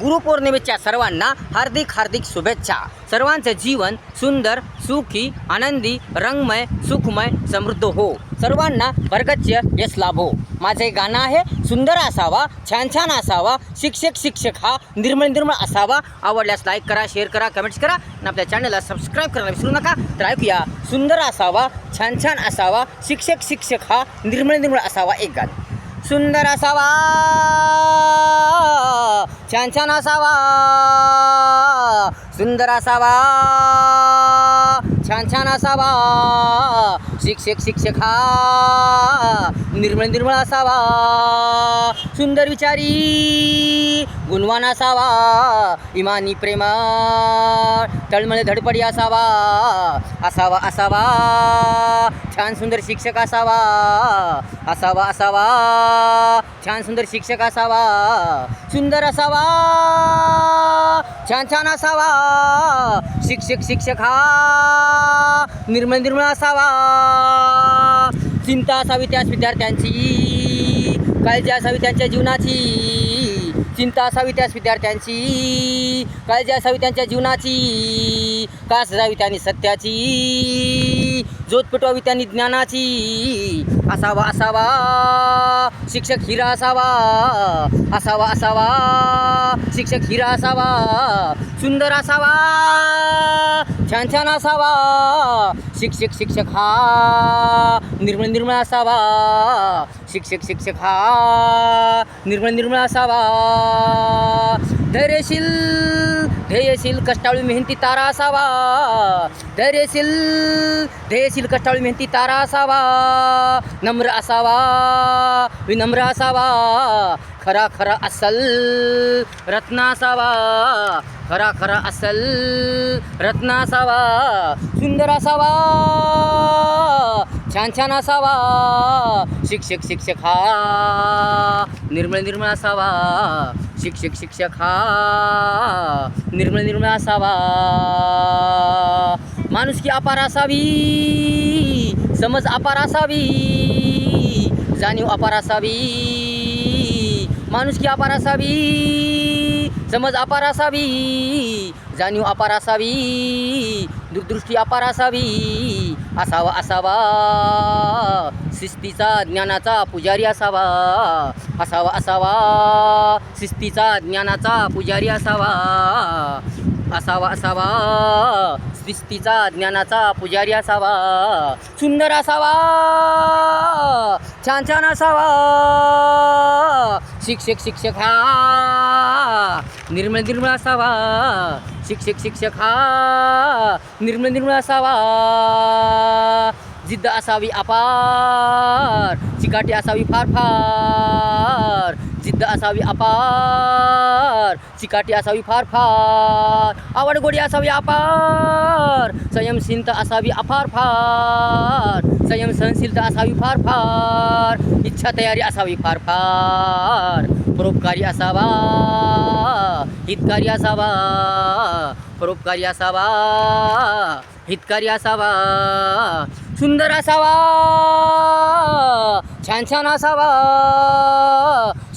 गुरुपौर्णिमेच्या सर्वांना हार्दिक हार्दिक शुभेच्छा. सर्वांचं जीवन सुंदर सुखी आनंदी रंगमय सुखमय समृद्ध हो. सर्वांना वर्गच्य यश लाभो. माझे गाणं आहे सुंदर असावा छान छान असावा शिक्षक शिक्षक हा निर्मळ निर्मळ असावा. आवडल्यास लाईक करा शेअर करा कमेंट्स करा आणि आपल्या चॅनलला सबस्क्राईब करायला विसरू नका. तर ऐकूया सुंदर असावा छान छान असावा शिक्षक शिक्षक हा निर्मळ निर्मळ असावा एक गाणं. सुंदर असावा. छान छान असावा. सुंदर असावा. छान छान असावा. शिक्षक शिक्षक हा. निर्मळ निर्मळ असावा. सुंदर विचारी. गुणवान असावा इमानी प्रेमा तळमळ धडपडी असावा असावा असावा. छान सुंदर शिक्षक असावा असावा असावा. छान सुंदर शिक्षक असावा सुंदर असावा. छान छान असावा. शिक्षक शिक्षक हा निर्मळ निर्मळ असावा. चिंता असावी त्याच विद्यार्थ्यांची काळजी असावी त्यांच्या जीवनाची. चिंता असावी त्याच विद्यार्थ्यांची काळजी असावी त्यांच्या जीवनाची कास असावी त्यांनी सत्याची जोत पेटवावी त्यांनी ज्ञानाची. असावा असावा शिक्षक हिरा असावा असावा असावा शिक्षक हिरा असावा सुंदर असावा. छान छान असावा. शिक्षक शिक्षक हा. निर्मळ निर्मळ असावा. शिक्षक शिक्षक हा. निर्मळ निर्मळ असावा. धैर्यशील ध्येयशील कष्टाळू मेहनती तारा असावा. धैर्यशील ध्येयशील कष्टाळू मेहनती तारा असावा. नम्र असावा विनम्र असावा. खरा खरा असल रत्न असावा. खरा खरा असल रत्न असावा. सुंदर असावा. छान छान असावा. शिक्षक शिक्षक हा. निर्मळ निर्मळ असावा. शिक्षक शिक्षक हा. निर्मळ निर्मळ असावा. माणुसकी अपार असावी. समज अपार असावी. जाणीव अपार असावी. माणुसकी अपार असावी. समज अपार असावी जाणीव अपार असावी दूरदृष्टी अपार असावी असावा असावा. शिस्तीचा ज्ञानाचा पुजारी असावा असावा असावा. शिस्तीचा ज्ञानाचा पुजारी असावा असावा असावा. शिस्तीचा ज्ञानाचा पुजारी असावा. सुंदर असावा छान छान असावा. शिक्षक शिक्षक हा निर्मळ निर्मळ असावा शिक्षक शिक्षक हा. निर्मळ निर्मळ असावा जिद्द असावी अपार चिकाटी असावी फार फार. जिद्द असावी अपार चिकाटी असावी फार फार. आवड गोडी असावी अपार संयमशीलता असावी अफार फार. संयम सहनशीलता असावी फार फार. इच्छा तयारी असावी फार फार. परोपकारी असावा. हितकारी असावा परोपकारी असावा हितकारी असावा सुंदर असावा छान छान असावा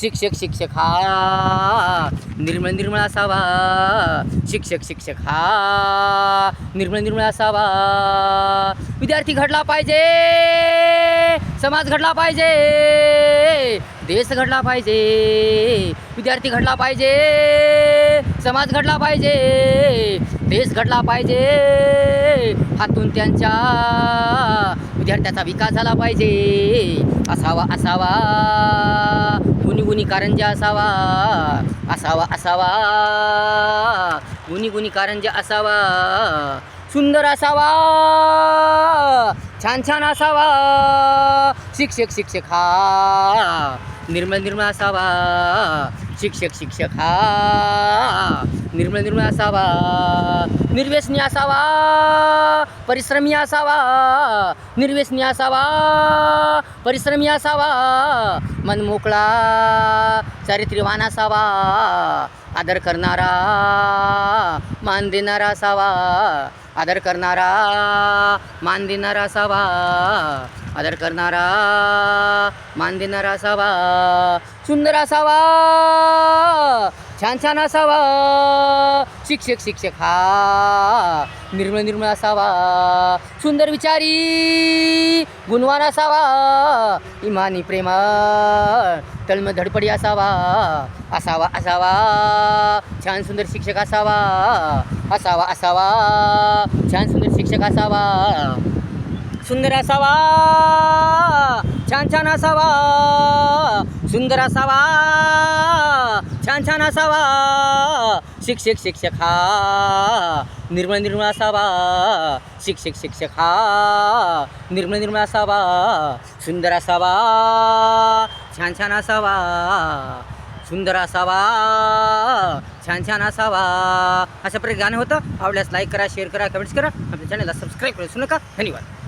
शिक्षक शिक्षक हा निर्मळ निर्मळ असावा शिक्षक शिक्षक हा निर्मळ निर्मळ असावा विद्यार्थी घडला पाहिजे समाज घडला पाहिजे देश घडला पाहिजे विद्यार्थी घडला पाहिजे. समाज घडला पाहिजे देश घडला पाहिजे. हातून त्यांच्या विद्यार्थ्याचा विकास झाला पाहिजे. असावा असावा. गुणी गुणी कारंजा असावा. असावा असावा. गुणी गुणी कारंजा असावा. सुंदर असावा. छान छान असावा. शिक्षक शिक्षक हा. निर्मळ निर्मळ असावा शिक्षक शिक्षक हा. निर्मळ निर्मळ असावा निर्व्यसनी असावा परिश्रमी असावा निर्व्यसनी असावा परिश्रमी असावा मन मोकळा चारित्र्यवान असावा आदर करणारा मान देणारा असावा आदर करणारा मान देणारा असावा. आदर करणारा मान देणारा असावा सुंदर असावा छान छान असावा शिक्षक शिक्षक हा निर्मळ निर्मळ असावा सुंदर विचारी गुणवान असावा इमानी प्रेमा तळम धडपडी असावा असावा असावा छान सुंदर शिक्षक असावा असावा असावा छान सुंदर शिक्षक असावा. सुंदर असावा छान छान असावा सुंदर असावा छान छान असावा शिक्षक शिक्षक हा निर्मळ निर्मळ असावा शिक्षक शिक्षक हा निर्मळ निर्मळ असावा सुंदर असावा छान छान असावा सुंदर असावा छान छान असावा. अशा प्रकारे गाणं होतं. आवडल्यास लाईक करा शेअर करा कमेंट्स करा. आपल्या चॅनलला सबस्क्राईब करू नका. धन्यवाद.